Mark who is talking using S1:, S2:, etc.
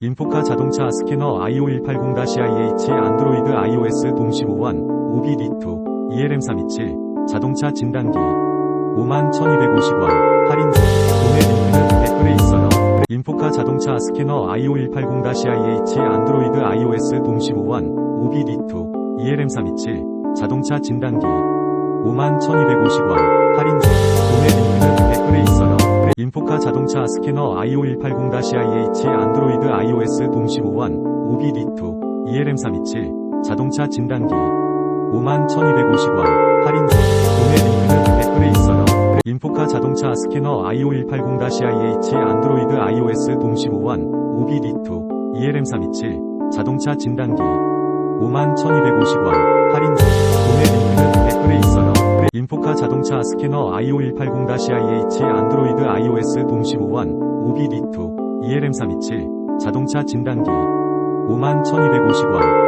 S1: 인포카 자동차 스캐너 i5180-IH 안드로이드 iOS 동시 보완 OBD2 ELM327 자동차 진단기. 51,250원 할인 중 구매 링크는 댓글에 있어요. 인포카 자동차 스캐너 i5180-IH 안드로이드 iOS 동시 보완 OBD2 ELM327 자동차 진단기. 51,250원 할인 중 인포카 자동차 스캐너 i5180-IH 안드로이드 iOS 동시 보완 OBD2 ELM327 자동차 진단기 51,250원 할인 중 구매 링크는 댓글에 있어요. 인포카 자동차 스캐너 i5180-IH 안드로이드 iOS 동시 보완 OBD2 ELM327 자동차 진단기 51,250원 할인 중 자동차 스캐너 i5180-IH 안드로이드 iOS 동시 보완 OBD2 ELM327 자동차 진단기 51,250원 할인 중